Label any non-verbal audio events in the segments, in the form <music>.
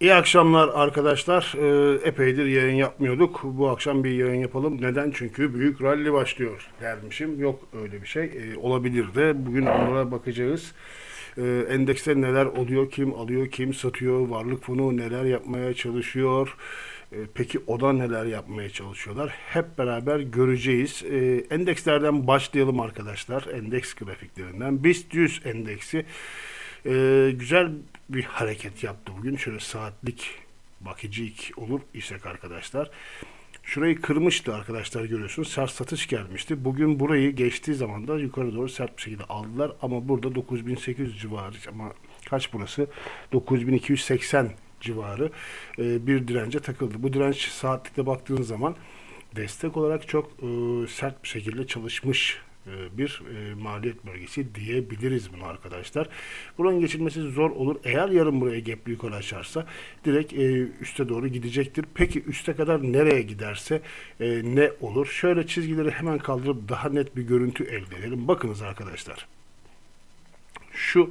İyi akşamlar arkadaşlar. Ee, epeydir yayın yapmıyorduk. Bu akşam bir yayın yapalım. Neden? Çünkü büyük rally başlıyor dermişim. Yok öyle bir şey. Ee, olabilir de. Bugün onlara bakacağız. Ee, endekste neler oluyor, kim alıyor, kim satıyor, varlık fonu neler yapmaya çalışıyor. Ee, peki o da neler yapmaya çalışıyorlar? Hep beraber göreceğiz. Ee, endekslerden başlayalım arkadaşlar. Endeks grafiklerinden. BIST 100 endeksi ee, güzel bir hareket yaptı bugün. Şöyle saatlik bakıcı olur isek arkadaşlar. Şurayı kırmıştı arkadaşlar görüyorsunuz. Sert satış gelmişti. Bugün burayı geçtiği zaman da yukarı doğru sert bir şekilde aldılar. Ama burada 9800 civarı ama kaç burası? 9280 civarı e, bir dirence takıldı. Bu direnç saatlikte baktığınız zaman destek olarak çok e, sert bir şekilde çalışmış bir e, maliyet bölgesi diyebiliriz bunu arkadaşlar. Buranın geçilmesi zor olur. Eğer yarın buraya gap yukarı açarsa direkt e, üste doğru gidecektir. Peki üste kadar nereye giderse e, ne olur? Şöyle çizgileri hemen kaldırıp daha net bir görüntü elde edelim. Bakınız arkadaşlar. Şu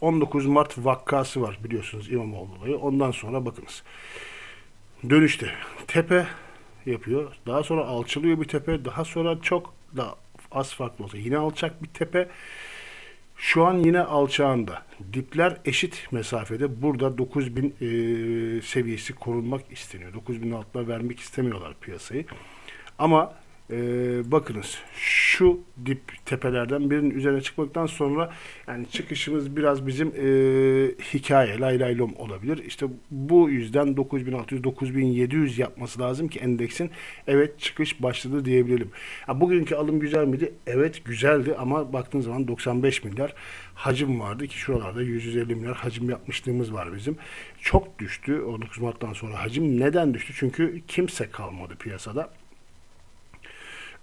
19 Mart vakası var biliyorsunuz İmamoğlu olayı. Ondan sonra bakınız. Dönüşte tepe yapıyor. Daha sonra alçalıyor bir tepe. Daha sonra çok da az farklı olsa yine alçak bir tepe. Şu an yine alçağında. Dipler eşit mesafede. Burada 9000 e, seviyesi korunmak isteniyor. 9000 altına vermek istemiyorlar piyasayı. Ama e, bakınız şu dip tepelerden birinin üzerine çıkmaktan sonra yani çıkışımız biraz bizim e, hikaye lay lay lom olabilir. İşte bu yüzden 9600 9700 yapması lazım ki endeksin evet çıkış başladı diyebilelim. Ha, bugünkü alım güzel miydi? Evet güzeldi ama baktığın zaman 95 milyar hacim vardı ki şuralarda 150 milyar hacim yapmışlığımız var bizim. Çok düştü 19 Mart'tan sonra hacim. Neden düştü? Çünkü kimse kalmadı piyasada.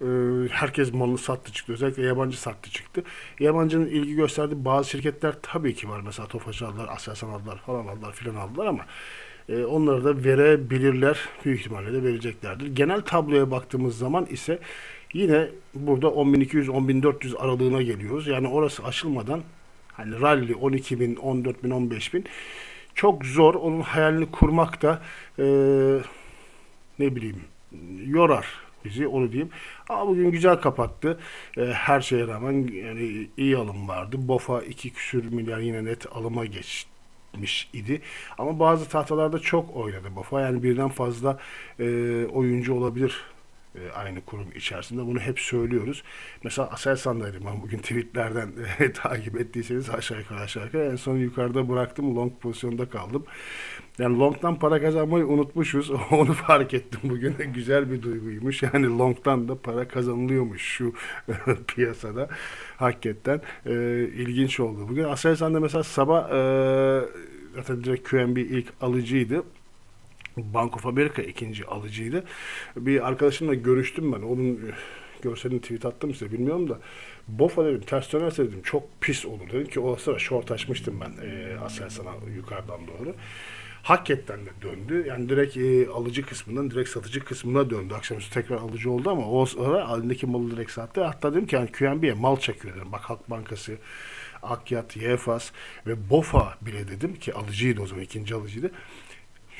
Ee, herkes malını sattı çıktı. Özellikle yabancı sattı çıktı. Yabancının ilgi gösterdiği bazı şirketler tabii ki var. Mesela Tofaş aldılar, Aselsan aldılar falan aldılar filan aldılar ama e, onları da verebilirler. Büyük ihtimalle de vereceklerdir. Genel tabloya baktığımız zaman ise yine burada 10.200-10.400 aralığına geliyoruz. Yani orası aşılmadan hani rally 12.000, 14.000, 15.000 çok zor. Onun hayalini kurmak da e, ne bileyim yorar bizi onu diyeyim. Ama bugün güzel kapattı. E, her şeye rağmen yani iyi alım vardı. BOFA 2 küsür milyar yine net alıma geçmiş idi. Ama bazı tahtalarda çok oynadı BOFA. Yani birden fazla e, oyuncu olabilir e, aynı kurum içerisinde. Bunu hep söylüyoruz. Mesela Aselsan'daydım ben bugün tweetlerden <laughs> e, takip ettiyseniz aşağı yukarı aşağı yukarı. En son yukarıda bıraktım. Long pozisyonda kaldım. Yani long'dan para kazanmayı unutmuşuz. <laughs> Onu fark ettim bugün. Güzel bir duyguymuş. Yani long'dan da para kazanılıyormuş şu <laughs> piyasada. Hakikaten e, ilginç oldu. Bugün Aselsan'da mesela sabah e, zaten direkt QNB ilk alıcıydı. Bank of America ikinci alıcıydı. Bir arkadaşımla görüştüm ben. Onun görselini tweet attım size bilmiyorum da. Bofa dedim ters dönerse dedim çok pis olur dedim ki o sıra short açmıştım ben e, Aselsan'a yukarıdan doğru. Hakikaten de döndü. Yani direkt e, alıcı kısmından direkt satıcı kısmına döndü. Akşamüstü tekrar alıcı oldu ama o ara elindeki malı direkt sattı. Hatta dedim ki yani QNB'ye mal çekiyor dedim. Bak Halk Bankası, Akyat, YFAS ve BOFA bile dedim ki alıcıydı o zaman ikinci alıcıydı.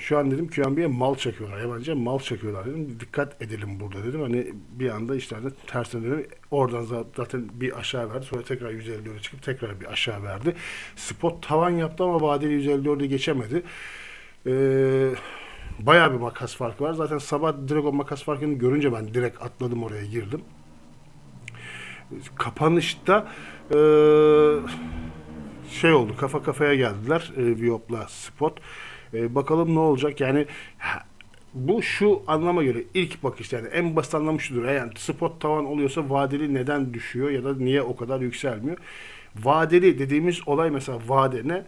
Şu an dedim QNB'ye mal çekiyorlar. Yabancı mal çekiyorlar dedim. Dikkat edelim burada dedim. Hani bir anda işlerde tersine dönüyor. Oradan zaten bir aşağı verdi. Sonra tekrar 154'e çıkıp tekrar bir aşağı verdi. Spot tavan yaptı ama vadeli 154'e geçemedi. Ee, bayağı bir makas farkı var. Zaten sabah direkt o makas farkını görünce ben direkt atladım oraya girdim. Kapanışta e, şey oldu kafa kafaya geldiler e, Viop'la Spot. E, bakalım ne olacak yani bu şu anlama göre ilk bakışta yani en basit anlamı şudur. Yani spot tavan oluyorsa vadeli neden düşüyor ya da niye o kadar yükselmiyor? Vadeli dediğimiz olay mesela vade ne?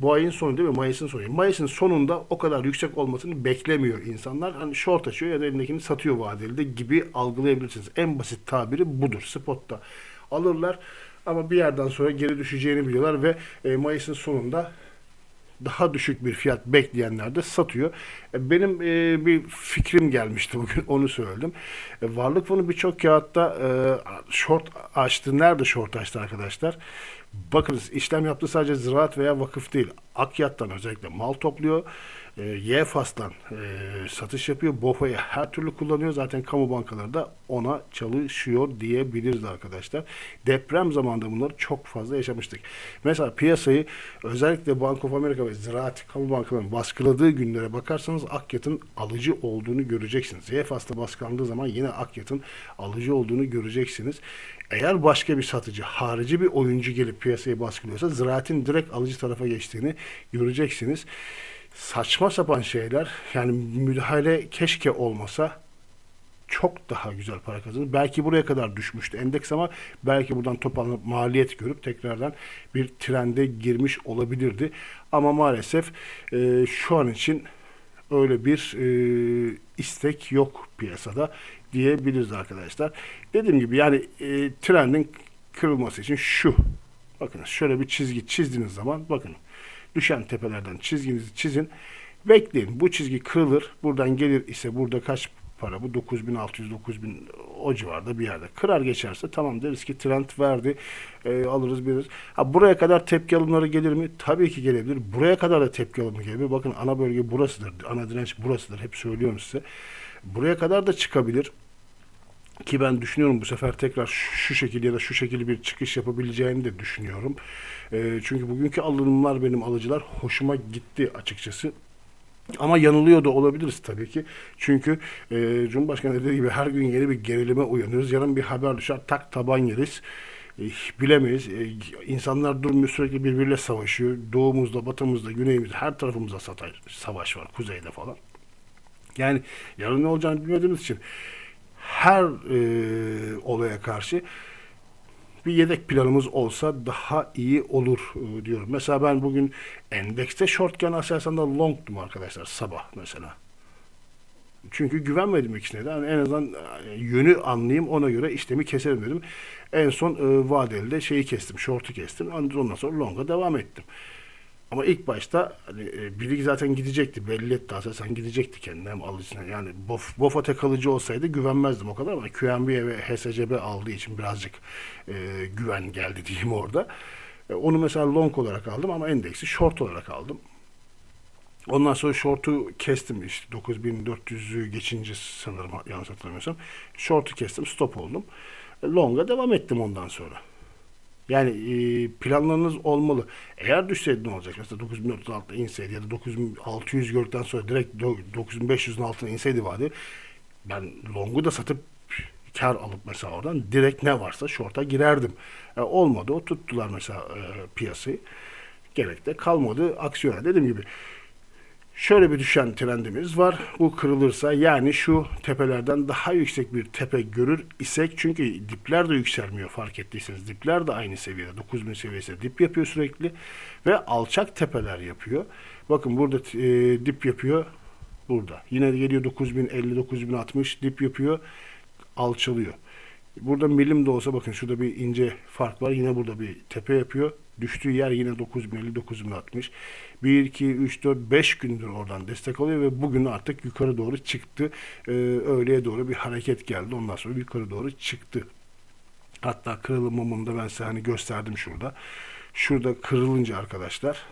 Bu ayın sonu değil mi? Mayıs'ın sonu. Mayıs'ın sonunda o kadar yüksek olmasını beklemiyor insanlar. Hani short açıyor ya da elindekini satıyor vadeli de gibi algılayabilirsiniz. En basit tabiri budur. Spotta alırlar ama bir yerden sonra geri düşeceğini biliyorlar ve e, Mayıs'ın sonunda daha düşük bir fiyat bekleyenler de satıyor. E, benim e, bir fikrim gelmişti <laughs> bugün onu söyledim. E, varlık fonu birçok kağıtta short açtı. Nerede short açtı arkadaşlar? Bakınız işlem yaptığı sadece ziraat veya vakıf değil. Akyat'tan özellikle mal topluyor. E, YFAS'tan e, satış yapıyor. BOFA'yı her türlü kullanıyor. Zaten kamu bankaları da ona çalışıyor diyebiliriz arkadaşlar. Deprem zamanında bunları çok fazla yaşamıştık. Mesela piyasayı özellikle Bank of America ve Ziraat Kamu Bankalarının baskıladığı günlere bakarsanız Akyat'ın alıcı olduğunu göreceksiniz. YFAS'ta baskılandığı zaman yine Akyat'ın alıcı olduğunu göreceksiniz. Eğer başka bir satıcı, harici bir oyuncu gelip piyasayı baskılıyorsa Ziraat'in direkt alıcı tarafa geçtiğini göreceksiniz. Saçma sapan şeyler yani müdahale keşke olmasa çok daha güzel para kazanır. Belki buraya kadar düşmüştü endeks ama belki buradan toparlanıp maliyet görüp tekrardan bir trende girmiş olabilirdi. Ama maalesef e, şu an için öyle bir e, istek yok piyasada diyebiliriz arkadaşlar. Dediğim gibi yani e, trendin kırılması için şu. Bakın şöyle bir çizgi çizdiğiniz zaman bakın düşen tepelerden çizginizi çizin. Bekleyin. Bu çizgi kırılır. Buradan gelir ise burada kaç para bu 9600 9000 o civarda bir yerde. Kırar geçerse tamam deriz ki trend verdi. E, alırız biliriz. Ha buraya kadar tepki alımları gelir mi? Tabii ki gelebilir. Buraya kadar da tepki alımı gelebilir. Bakın ana bölge burasıdır. Ana direnç burasıdır. Hep söylüyorum size. Buraya kadar da çıkabilir. Ki ben düşünüyorum bu sefer tekrar şu şekilde ya da şu şekilde bir çıkış yapabileceğini de düşünüyorum. E, çünkü bugünkü alımlar benim alıcılar hoşuma gitti açıkçası. Ama yanılıyor da olabiliriz tabii ki. Çünkü e, Cumhurbaşkanı dediği gibi her gün yeni bir gerilime uyanıyoruz. Yarın bir haber düşer tak taban yeriz. E, bilemeyiz. E, insanlar durmuyor sürekli birbiriyle savaşıyor. Doğumuzda, batımızda, güneyimizde her tarafımızda satay, savaş var. Kuzeyde falan. Yani yarın ne olacağını bilmediğimiz için her e, olaya karşı bir yedek planımız olsa daha iyi olur e, diyorum. Mesela ben bugün endekste shortken Aselsan'da longtum arkadaşlar sabah mesela. Çünkü güvenmedim ikisine de. Yani en azından e, yönü anlayayım ona göre işlemi keserim dedim. En son e, vadeli de şeyi kestim, short'u kestim. Ondan sonra long'a devam ettim. Ama ilk başta hani e, biri zaten gidecekti. Belli etti Aselsan gidecekti kendine hem alıcısına. Yani Bof, Bofa kalıcı olsaydı güvenmezdim o kadar ama QNB ve HSCB aldığı için birazcık e, güven geldi diyeyim orada. E, onu mesela long olarak aldım ama endeksi short olarak aldım. Ondan sonra short'u kestim işte 9400'ü geçince sanırım yanlış hatırlamıyorsam. Short'u kestim stop oldum. E, long'a devam ettim ondan sonra. Yani e, planlarınız olmalı. Eğer düşseydi ne olacak? Mesela 9400 inseydi ya da 9600 gördükten sonra direkt 9500'ün altına inseydi vade ben longu da satıp kar alıp mesela oradan direkt ne varsa short'a girerdim. E, olmadı o tuttular mesela e, piyasayı. Gerek de kalmadı aksiyona. Dediğim gibi Şöyle bir düşen trendimiz var. Bu kırılırsa yani şu tepelerden daha yüksek bir tepe görür isek çünkü dipler de yükselmiyor fark ettiyseniz. Dipler de aynı seviyede. 9000 seviyesinde dip yapıyor sürekli ve alçak tepeler yapıyor. Bakın burada e, dip yapıyor. Burada. Yine geliyor 9050 9060 dip yapıyor. Alçalıyor. Burada milim de olsa bakın şurada bir ince fark var. Yine burada bir tepe yapıyor. Düştüğü yer yine 9050 9060. 1 2 3 4 5 gündür oradan destek alıyor ve bugün artık yukarı doğru çıktı. Ee, öğleye doğru bir hareket geldi. Ondan sonra yukarı doğru çıktı. Hatta kırılım mumunda ben size hani gösterdim şurada. Şurada kırılınca arkadaşlar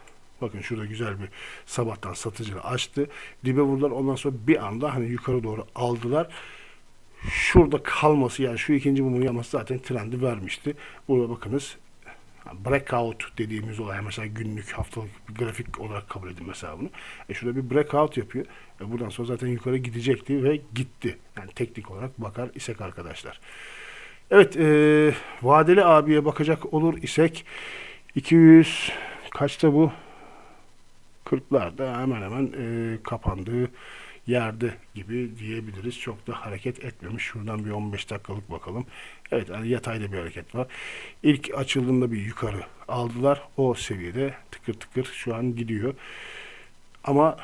Bakın şurada güzel bir sabahtan satıcı açtı. Dibe vurdular. Ondan sonra bir anda hani yukarı doğru aldılar şurada kalması yani şu ikinci mumun yapması zaten trendi vermişti. Burada bakınız breakout dediğimiz olay mesela günlük haftalık bir grafik olarak kabul edin mesela bunu. E şurada bir breakout yapıyor. E buradan sonra zaten yukarı gidecekti ve gitti. Yani teknik olarak bakar isek arkadaşlar. Evet e, vadeli abiye bakacak olur isek 200 kaçta bu? 40'larda hemen hemen e, kapandığı yerde gibi diyebiliriz. Çok da hareket etmemiş. Şuradan bir 15 dakikalık bakalım. Evet yani yatayda bir hareket var. İlk açıldığında bir yukarı aldılar. O seviyede tıkır tıkır şu an gidiyor. Ama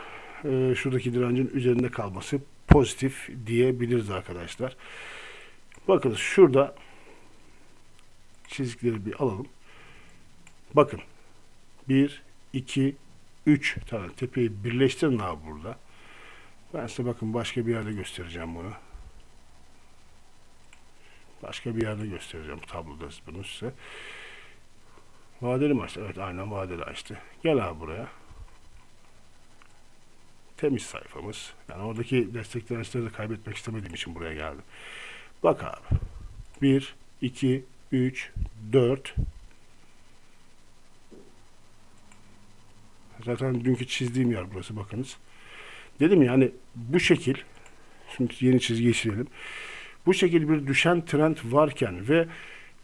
e, şuradaki direncin üzerinde kalması pozitif diyebiliriz arkadaşlar. Bakın şurada çizgileri bir alalım. Bakın 1, 2, 3 tane tepeyi birleştirin abi burada. Ben size bakın başka bir yerde göstereceğim bunu. Başka bir yerde göstereceğim tabloda bunu size. Vadeli mi açtı? Evet aynen vadeli açtı. Gel abi buraya. Temiz sayfamız. Yani oradaki destek dirençleri de kaybetmek istemediğim için buraya geldim. Bak abi. 1, 2, 3, 4. Zaten dünkü çizdiğim yer burası bakınız. Dedim yani bu şekil şimdi yeni çizgiyi silelim. Bu şekil bir düşen trend varken ve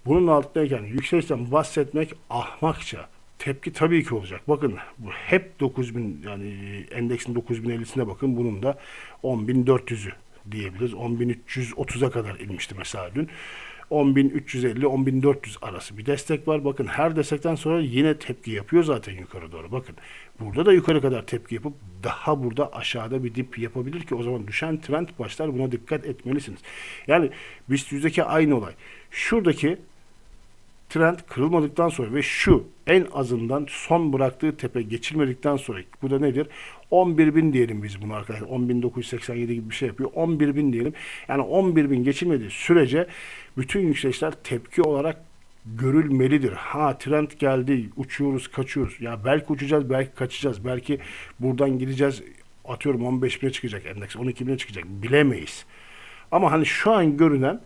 bunun altındayken yükselişten bahsetmek ahmakça. Tepki tabii ki olacak. Bakın bu hep 9000 yani endeksin 9050'sine bakın. Bunun da 10400'ü diyebiliriz. 10330'a kadar inmişti mesela dün. 10.350-10.400 arası bir destek var. Bakın her destekten sonra yine tepki yapıyor zaten yukarı doğru. Bakın burada da yukarı kadar tepki yapıp daha burada aşağıda bir dip yapabilir ki o zaman düşen trend başlar. Buna dikkat etmelisiniz. Yani BIST yüzdeki aynı olay. Şuradaki trend kırılmadıktan sonra ve şu en azından son bıraktığı tepe geçilmedikten sonra bu da nedir? 11.000 diyelim biz bunu arkadaşlar. 10.987 gibi bir şey yapıyor. 11.000 diyelim. Yani 11.000 geçilmediği sürece bütün yükselişler tepki olarak görülmelidir. Ha trend geldi, uçuyoruz, kaçıyoruz. Ya belki uçacağız, belki kaçacağız. Belki buradan gideceğiz. Atıyorum 15 bine çıkacak endeks, 12 bine çıkacak. Bilemeyiz. Ama hani şu an görünen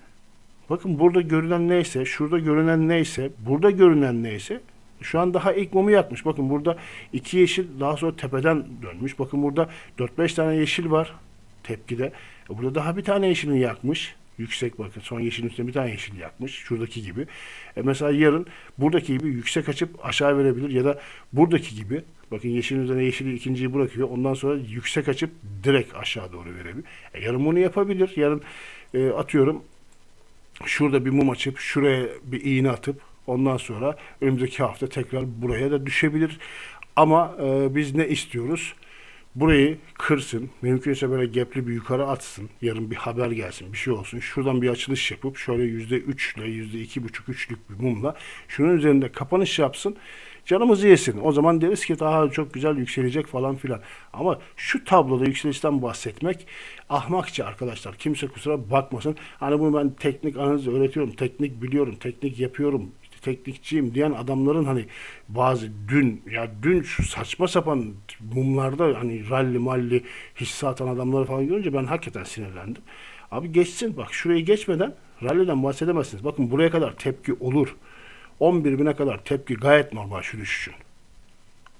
Bakın burada görünen neyse, şurada görünen neyse, burada görünen neyse şu an daha ilk mumu yakmış. Bakın burada iki yeşil daha sonra tepeden dönmüş. Bakın burada 4-5 tane yeşil var tepkide. E burada daha bir tane yeşilini yakmış. Yüksek bakın son yeşilin üstüne bir tane yeşil yakmış. Şuradaki gibi. E mesela yarın buradaki gibi yüksek açıp aşağı verebilir ya da buradaki gibi bakın yeşilin üzerine yeşili ikinciyi bırakıyor. Ondan sonra yüksek açıp direkt aşağı doğru verebilir. E yarın bunu yapabilir. Yarın e, atıyorum şurada bir mum açıp şuraya bir iğne atıp ondan sonra önümüzdeki hafta tekrar buraya da düşebilir. Ama e, biz ne istiyoruz? Burayı kırsın, mümkünse böyle gepli bir yukarı atsın, yarın bir haber gelsin, bir şey olsun. Şuradan bir açılış yapıp şöyle yüzde üçle, yüzde iki buçuk üçlük bir mumla şunun üzerinde kapanış yapsın, canımızı yesin. O zaman deriz ki daha çok güzel yükselecek falan filan. Ama şu tabloda yükselişten bahsetmek ahmakça arkadaşlar. Kimse kusura bakmasın. Hani bunu ben teknik analiz öğretiyorum, teknik biliyorum, teknik yapıyorum, teknikçiyim diyen adamların hani bazı dün ya dün şu saçma sapan mumlarda hani ralli malli hisse adamları falan görünce ben hakikaten sinirlendim. Abi geçsin bak şurayı geçmeden ralliden bahsedemezsiniz. Bakın buraya kadar tepki olur. 11 bine kadar tepki gayet normal şu düşüşün.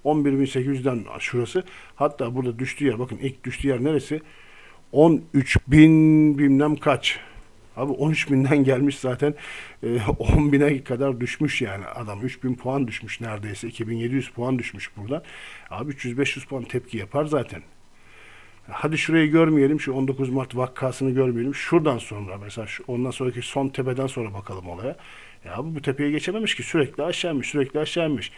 11.800'den şurası. Hatta burada düştüğü yer bakın ilk düştüğü yer neresi? 13 bin bilmem kaç. Abi 13 binden gelmiş zaten e, <laughs> 10 bine kadar düşmüş yani adam 3 bin puan düşmüş neredeyse 2700 puan düşmüş buradan. Abi 300-500 puan tepki yapar zaten. Hadi şurayı görmeyelim şu 19 Mart vakasını görmeyelim. Şuradan sonra mesela şu, ondan sonraki son tepeden sonra bakalım olaya. Ya abi bu tepeye geçememiş ki sürekli aşağıymış sürekli aşağıymış.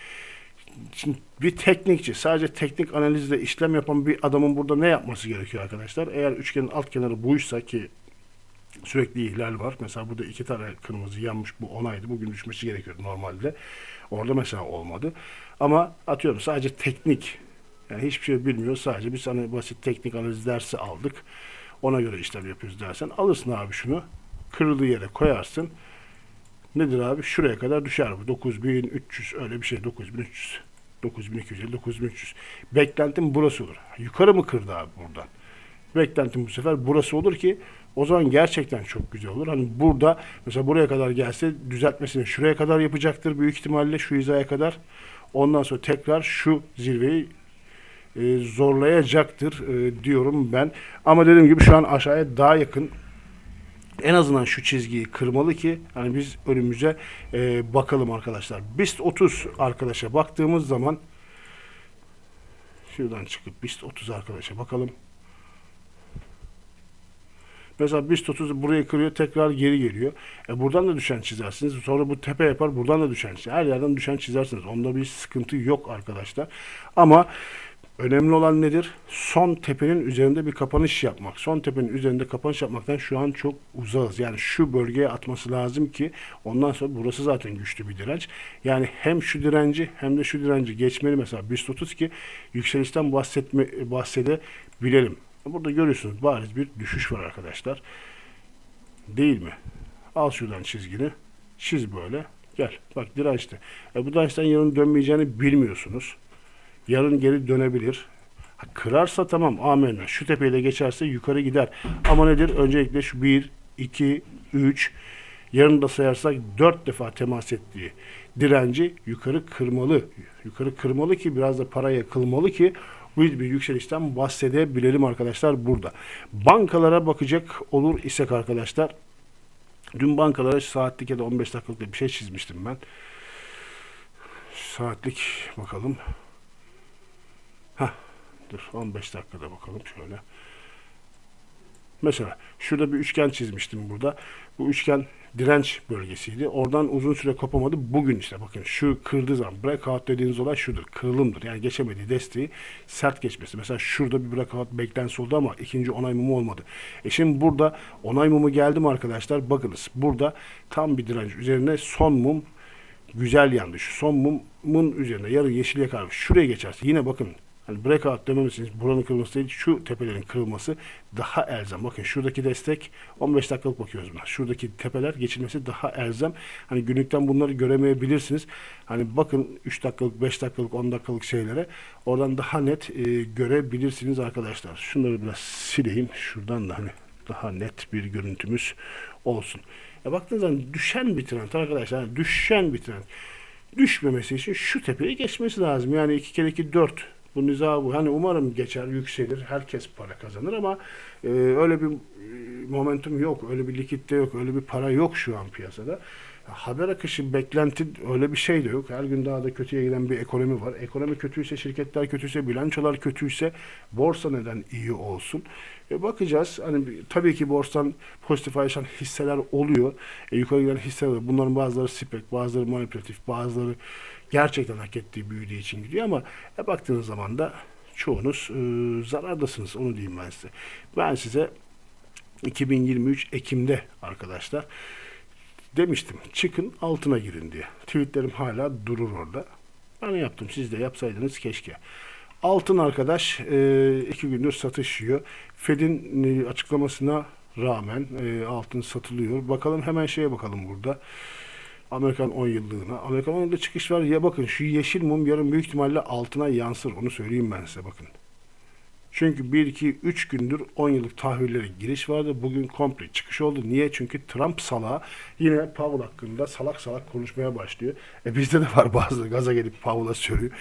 Şimdi bir teknikçi sadece teknik analizle işlem yapan bir adamın burada ne yapması gerekiyor arkadaşlar? Eğer üçgenin alt kenarı buysa ki sürekli ihlal var. Mesela burada iki tane kırmızı yanmış bu onaydı. Bugün düşmesi gerekiyordu normalde. Orada mesela olmadı. Ama atıyorum sadece teknik yani hiçbir şey bilmiyor. Sadece biz hani basit teknik analiz dersi aldık. Ona göre işlem yapıyoruz dersen alırsın abi şunu. Kırıldığı yere koyarsın. Nedir abi? Şuraya kadar düşer bu. 9300 öyle bir şey. 9300. 9250, 9300. Beklentim burası olur. Yukarı mı kırdı abi buradan? Beklentim bu sefer burası olur ki o zaman gerçekten çok güzel olur. Hani burada mesela buraya kadar gelse düzeltmesini şuraya kadar yapacaktır büyük ihtimalle şu hizaya kadar. Ondan sonra tekrar şu zirveyi e, zorlayacaktır e, diyorum ben. Ama dediğim gibi şu an aşağıya daha yakın en azından şu çizgiyi kırmalı ki hani biz önümüze e, bakalım arkadaşlar. BIST 30 arkadaşa baktığımız zaman şuradan çıkıp BIST 30 arkadaşa bakalım. Mesela BIST 30 burayı kırıyor tekrar geri geliyor. E buradan da düşen çizersiniz. Sonra bu tepe yapar buradan da düşen çizer. Her yerden düşen çizersiniz. Onda bir sıkıntı yok arkadaşlar. Ama Önemli olan nedir? Son tepenin üzerinde bir kapanış yapmak. Son tepenin üzerinde kapanış yapmaktan şu an çok uzağız. Yani şu bölgeye atması lazım ki ondan sonra burası zaten güçlü bir direnç. Yani hem şu direnci hem de şu direnci geçmeli mesela BIST 30 ki yükselişten bahsetme, bahsedebilelim. Burada görüyorsunuz bariz bir düşüş var arkadaşlar. Değil mi? Al şuradan çizgini. Çiz böyle. Gel. Bak dirençte. E bu dirençten yarın dönmeyeceğini bilmiyorsunuz. Yarın geri dönebilir. Kırarsa tamam amenna. Şu tepeyi de geçerse yukarı gider. Ama nedir? Öncelikle şu 1, 2, 3 yarın da sayarsak 4 defa temas ettiği direnci yukarı kırmalı. Yukarı kırmalı ki biraz da para yakılmalı ki bu bir yükselişten bahsedebilelim arkadaşlar burada. Bankalara bakacak olur isek arkadaşlar. Dün bankalara saatlik ya da 15 dakikalık bir şey çizmiştim ben. Saatlik bakalım. Dur 15 dakikada bakalım şöyle. Mesela şurada bir üçgen çizmiştim burada. Bu üçgen direnç bölgesiydi. Oradan uzun süre kopamadı. Bugün işte bakın şu kırdığı zaman breakout dediğiniz olay şudur. Kırılımdır. Yani geçemediği desteği sert geçmesi. Mesela şurada bir breakout beklentisi oldu ama ikinci onay mumu olmadı. E şimdi burada onay mumu geldi mi arkadaşlar? Bakınız burada tam bir direnç üzerine son mum güzel yandı. Şu son mumun üzerine yarı yeşil yakar. Şuraya geçerse yine bakın Hani breakout dememesiniz buranın kırılması değil şu tepelerin kırılması daha elzem. Bakın şuradaki destek 15 dakikalık bakıyoruz buna. Şuradaki tepeler geçilmesi daha elzem. Hani günlükten bunları göremeyebilirsiniz. Hani bakın 3 dakikalık, 5 dakikalık, 10 dakikalık şeylere oradan daha net e, görebilirsiniz arkadaşlar. Şunları biraz sileyim. Şuradan da hani daha net bir görüntümüz olsun. Ya baktığınız zaman düşen bir trend arkadaşlar. Düşen bir trend. Düşmemesi için şu tepeyi geçmesi lazım. Yani 2 kere 2 4 bu niza bu. Hani umarım geçer, yükselir. Herkes para kazanır ama e, öyle bir e, momentum yok. Öyle bir likitte yok. Öyle bir para yok şu an piyasada. Haber akışı, beklenti öyle bir şey de yok. Her gün daha da kötüye giden bir ekonomi var. Ekonomi kötüyse, şirketler kötüyse, bilançolar kötüyse borsa neden iyi olsun? E bakacağız. Hani tabii ki borsadan pozitif ayrışan hisseler oluyor. E, yukarı giden hisseler oluyor. Bunların bazıları spek, bazıları manipülatif, bazıları gerçekten hak ettiği büyüdüğü için gidiyor ama e, baktığınız zaman da çoğunuz e, zarardasınız. Onu diyeyim ben size. Ben size 2023 Ekim'de arkadaşlar demiştim çıkın altına girin diye. Tweetlerim hala durur orada. Ben yaptım. Siz de yapsaydınız keşke. Altın arkadaş e, iki gündür satış yiyor. Fed'in e, açıklamasına rağmen e, altın satılıyor. Bakalım hemen şeye bakalım burada. Amerikan 10 yıllığına. Amerikan 10 yılda çıkış var. Ya bakın şu yeşil mum yarın büyük ihtimalle altına yansır. Onu söyleyeyim ben size bakın. Çünkü 1, 2, 3 gündür 10 yıllık tahvillere giriş vardı. Bugün komple çıkış oldu. Niye? Çünkü Trump salağı yine Powell hakkında salak salak konuşmaya başlıyor. E bizde de var bazı gaza gelip Powell'a söylüyor.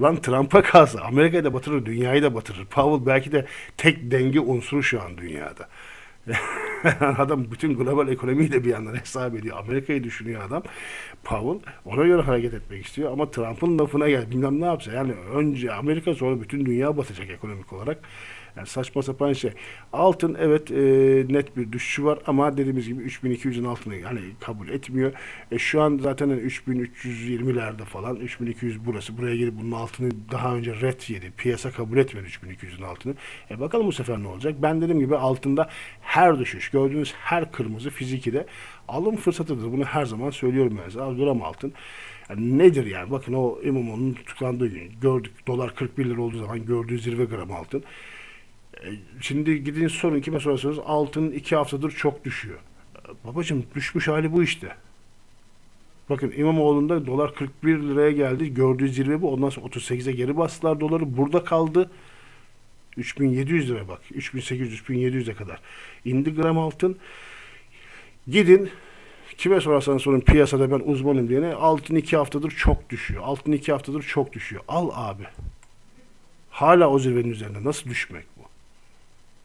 Lan Trump'a kalsa Amerika'yı da batırır, dünyayı da batırır. Powell belki de tek denge unsuru şu an dünyada. <laughs> <laughs> adam bütün global ekonomiyi de bir yandan hesap ediyor. Amerika'yı düşünüyor adam. Powell ona göre hareket etmek istiyor ama Trump'ın lafına gel bilmem ne yapsa. Yani önce Amerika sonra bütün dünya batacak ekonomik olarak. Yani saçma sapan şey. Altın evet e, net bir düşüşü var ama dediğimiz gibi 3200'ün altını yani kabul etmiyor. E, şu an zaten hani 3320'lerde falan 3200 burası. Buraya gelip bunun altını daha önce red yedi. Piyasa kabul etmedi 3200'ün altını. E, bakalım bu sefer ne olacak? Ben dediğim gibi altında her düşüş, gördüğünüz her kırmızı fiziki de alım fırsatıdır. Bunu her zaman söylüyorum ben size. Gram altın. Yani nedir yani? Bakın o İmamoğlu'nun tutuklandığı gün gördük. Dolar 41 lira olduğu zaman gördüğü zirve gram altın. E, Şimdi gidin sorun kime sorarsanız altın iki haftadır çok düşüyor. Babacım düşmüş hali bu işte. Bakın İmamoğlu'nda dolar 41 liraya geldi. Gördüğü zirve bu. Ondan sonra 38'e geri bastılar doları. Burada kaldı. 3700 lira bak. 3800-3700'e kadar. İndi gram altın. Gidin kime sorarsanız sorun piyasada ben uzmanım diyene altın iki haftadır çok düşüyor. Altın iki haftadır çok düşüyor. Al abi. Hala o zirvenin üzerinde. Nasıl düşmek?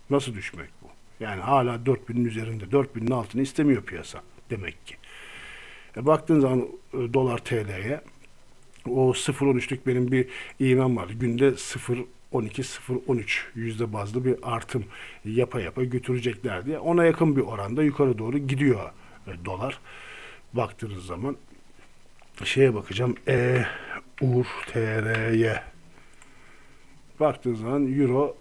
Nasıl düşmek bu? Yani hala 4000'in üzerinde. 4000'in altını istemiyor piyasa demek ki. E baktığın zaman e, dolar TL'ye o 0.13'lük benim bir iğmem var. Günde 0 12 013 yüzde bazlı bir artım yapa yapa götürecekler diye. Ona yakın bir oranda yukarı doğru gidiyor e, dolar. Baktığınız zaman şeye bakacağım. E UR TR'ye baktığınız zaman euro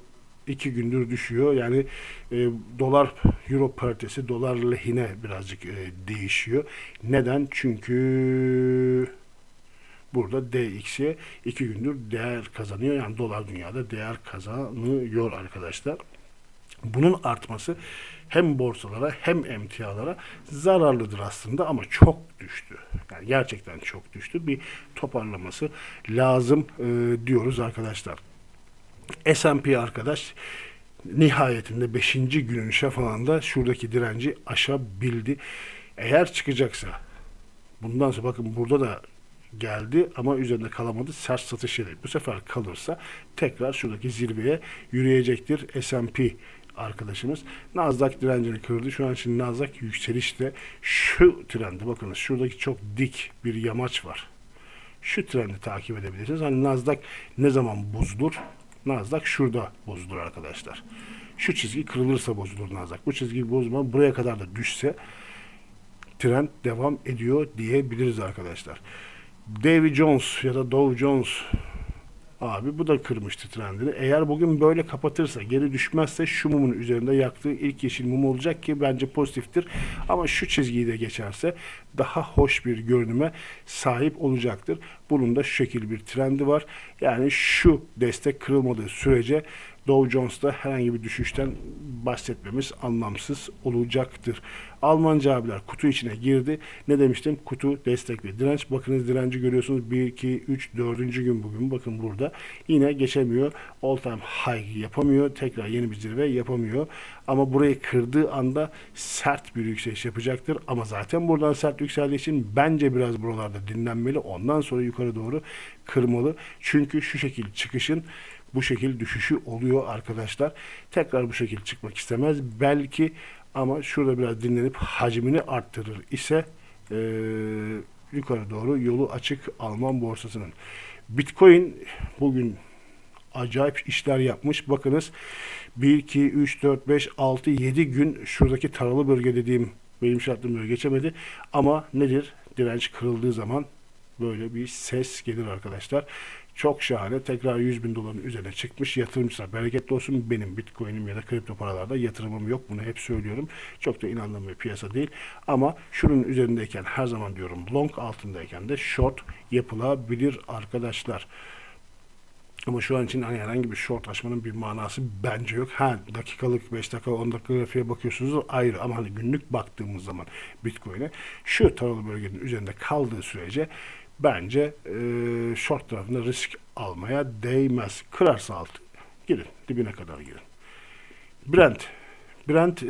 iki gündür düşüyor. Yani e, dolar euro paritesi dolar lehine birazcık e, değişiyor. Neden? Çünkü burada DX'ye iki gündür değer kazanıyor. Yani dolar dünyada değer kazanıyor arkadaşlar. Bunun artması hem borsalara hem emtialara zararlıdır aslında ama çok düştü. Yani gerçekten çok düştü. Bir toparlaması lazım e, diyoruz arkadaşlar. S&P arkadaş nihayetinde 5. günün şafağında şuradaki direnci aşabildi. Eğer çıkacaksa bundan sonra bakın burada da geldi ama üzerinde kalamadı. Sert satış yedi. Bu sefer kalırsa tekrar şuradaki zirveye yürüyecektir S&P arkadaşımız. Nasdaq direncini kırdı. Şu an için Nasdaq yükselişte. Şu trende bakınız şuradaki çok dik bir yamaç var. Şu trendi takip edebilirsiniz. Hani Nasdaq ne zaman bozulur? Nasdaq şurada bozulur arkadaşlar. Şu çizgi kırılırsa bozulur Nasdaq. Bu çizgi bozma buraya kadar da düşse trend devam ediyor diyebiliriz arkadaşlar. Davy Jones ya da Dow Jones abi bu da kırmıştı trendini. Eğer bugün böyle kapatırsa geri düşmezse şu mumun üzerinde yaktığı ilk yeşil mum olacak ki bence pozitiftir. Ama şu çizgiyi de geçerse daha hoş bir görünüme sahip olacaktır. Bunun da şu şekil bir trendi var. Yani şu destek kırılmadığı sürece Dow Jones'ta herhangi bir düşüşten bahsetmemiz anlamsız olacaktır. Almanca abiler kutu içine girdi. Ne demiştim? Kutu, destek ve direnç. Bakınız direnci görüyorsunuz. 1, 2, 3, 4. gün bugün. Bakın burada. Yine geçemiyor. All time high yapamıyor. Tekrar yeni bir zirve yapamıyor. Ama burayı kırdığı anda sert bir yükseliş yapacaktır. Ama zaten buradan sert yükseldiği için bence biraz buralarda dinlenmeli. Ondan sonra yukarı doğru kırmalı. Çünkü şu şekil çıkışın bu şekil düşüşü oluyor arkadaşlar. Tekrar bu şekil çıkmak istemez. Belki ama şurada biraz dinlenip hacmini arttırır ise e, yukarı doğru yolu açık Alman borsasının. Bitcoin bugün acayip işler yapmış. Bakınız 1, 2, 3, 4, 5, 6, 7 gün şuradaki taralı bölge dediğim benim şartım bölge geçemedi. Ama nedir? Direnç kırıldığı zaman böyle bir ses gelir arkadaşlar. Çok şahane. Tekrar 100 bin doların üzerine çıkmış. Yatırımcılar bereketli olsun. Benim bitcoin'im ya da kripto paralarda yatırımım yok. Bunu hep söylüyorum. Çok da inandığım bir piyasa değil. Ama şunun üzerindeyken her zaman diyorum long altındayken de short yapılabilir arkadaşlar. Ama şu an için hani herhangi bir short açmanın bir manası bence yok. Ha dakikalık 5 dakika 10 dakika grafiğe bakıyorsunuz ayrı ama hani günlük baktığımız zaman Bitcoin'e şu taralı bölgenin üzerinde kaldığı sürece bence e, short tarafında risk almaya değmez. Kırarsa altı girin dibine kadar girin. Brent Brent e,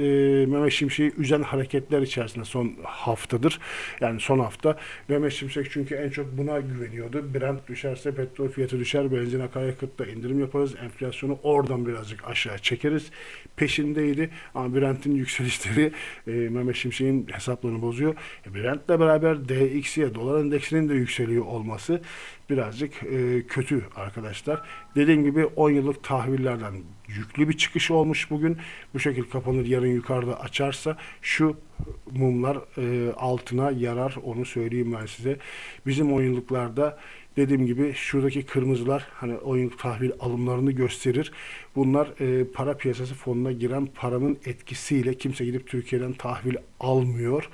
Mehmet Şimşek'i üzen hareketler içerisinde son haftadır. Yani son hafta. Mehmet Şimşek çünkü en çok buna güveniyordu. Brent düşerse petrol fiyatı düşer, benzin akaryakıtta indirim yaparız. Enflasyonu oradan birazcık aşağı çekeriz. Peşindeydi ama Brent'in <laughs> yükselişleri e, Mehmet Şimşek'in hesaplarını bozuyor. E, Brent'le beraber DXY, dolar endeksinin de yükseliyor olması birazcık e, kötü arkadaşlar. Dediğim gibi 10 yıllık tahvillerden yüklü bir çıkış olmuş bugün. Bu şekilde kapanır yarın yukarıda açarsa şu mumlar e, altına yarar onu söyleyeyim ben size. Bizim 10 yıllıklarda dediğim gibi şuradaki kırmızılar hani oyun tahvil alımlarını gösterir. Bunlar e, para piyasası fonuna giren paranın etkisiyle kimse gidip Türkiye'den tahvil almıyor.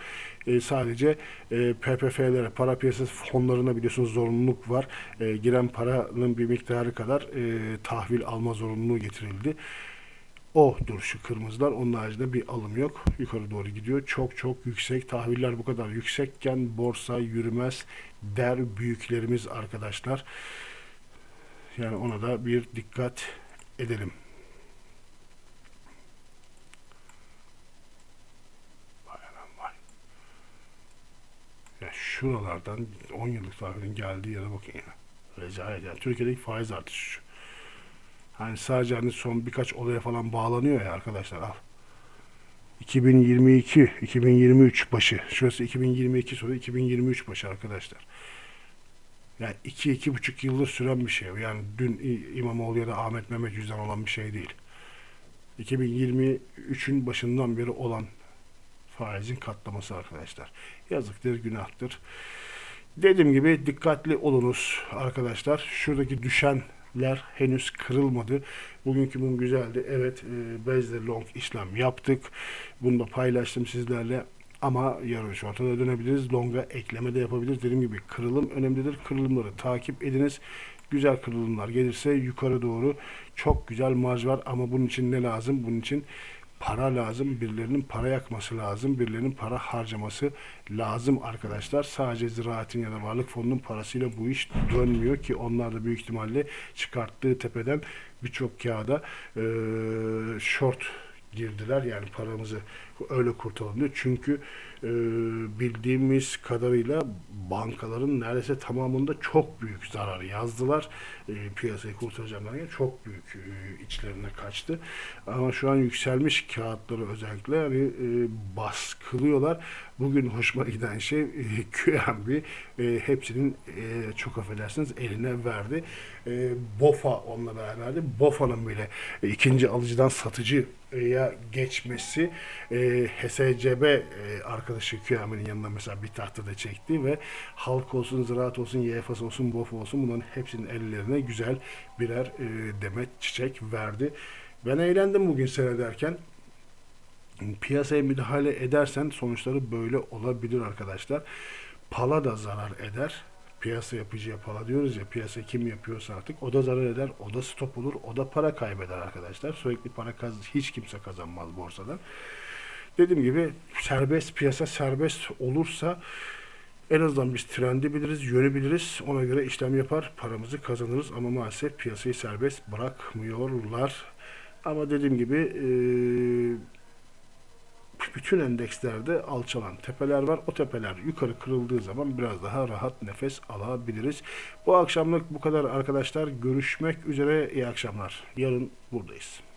E, sadece e, PPF'lere, para piyasası fonlarına biliyorsunuz zorunluluk var. E, giren paranın bir miktarı kadar e, tahvil alma zorunluluğu getirildi. O dur şu kırmızılar. Onun haricinde bir alım yok. Yukarı doğru gidiyor. Çok çok yüksek. Tahviller bu kadar yüksekken borsa yürümez der büyüklerimiz arkadaşlar. Yani ona da bir dikkat edelim. Ya şuralardan 10 yıllık tahvilin geldiği yere bakın ya. Rezalet yani. Türkiye'deki faiz artışı. Hani sadece hani son birkaç olaya falan bağlanıyor ya arkadaşlar al. 2022, 2023 başı. Şurası 2022 sonra 2023 başı arkadaşlar. Yani 2 iki, buçuk yıldır süren bir şey. Yani dün İmamoğlu ya da Ahmet Mehmet yüzden olan bir şey değil. 2023'ün başından beri olan faizin katlaması arkadaşlar. Yazıktır, günahtır. Dediğim gibi dikkatli olunuz arkadaşlar. Şuradaki düşenler henüz kırılmadı. Bugünkü mum güzeldi. Evet, e, bezle long işlem yaptık. Bunu da paylaştım sizlerle. Ama yarın short'a da dönebiliriz. Long'a ekleme de yapabiliriz. Dediğim gibi kırılım önemlidir. Kırılımları takip ediniz. Güzel kırılımlar gelirse yukarı doğru çok güzel marj var. Ama bunun için ne lazım? Bunun için para lazım. Birilerinin para yakması lazım. Birilerinin para harcaması lazım arkadaşlar. Sadece ziraatin ya da varlık fonunun parasıyla bu iş dönmüyor ki onlar da büyük ihtimalle çıkarttığı tepeden birçok kağıda e, short girdiler. Yani paramızı öyle kurtaralım diyor. Çünkü e, bildiğimiz kadarıyla bankaların neredeyse tamamında çok büyük zararı yazdılar. E, piyasayı kurtaracağım derken çok büyük e, içlerine kaçtı. Ama şu an yükselmiş kağıtları özellikle e, baskılıyorlar. Bugün hoşuma giden şey e, <laughs> QNB e, hepsinin e, çok affedersiniz eline verdi. E, BOFA onunla beraberdi. BOFA'nın bile e, ikinci alıcıdan satıcıya geçmesi e, HSCB e, arkadaşı QNB'nin yanına mesela bir tahtada çekti ve halk olsun, ziraat olsun, YFS olsun, BOFA olsun bunların hepsinin ellerine güzel birer e, demet çiçek verdi. Ben eğlendim bugün seyrederken piyasaya müdahale edersen sonuçları böyle olabilir arkadaşlar. Pala da zarar eder. Piyasa yapıcıya pala diyoruz ya piyasa kim yapıyorsa artık o da zarar eder, o da stop olur, o da para kaybeder arkadaşlar. Sürekli para kaz hiç kimse kazanmaz borsadan. Dediğim gibi serbest piyasa serbest olursa en azından biz trendi biliriz, yönü biliriz. Ona göre işlem yapar, paramızı kazanırız. Ama maalesef piyasayı serbest bırakmıyorlar. Ama dediğim gibi eee bütün endekslerde alçalan tepeler var. O tepeler yukarı kırıldığı zaman biraz daha rahat nefes alabiliriz. Bu akşamlık bu kadar arkadaşlar. Görüşmek üzere. İyi akşamlar. Yarın buradayız.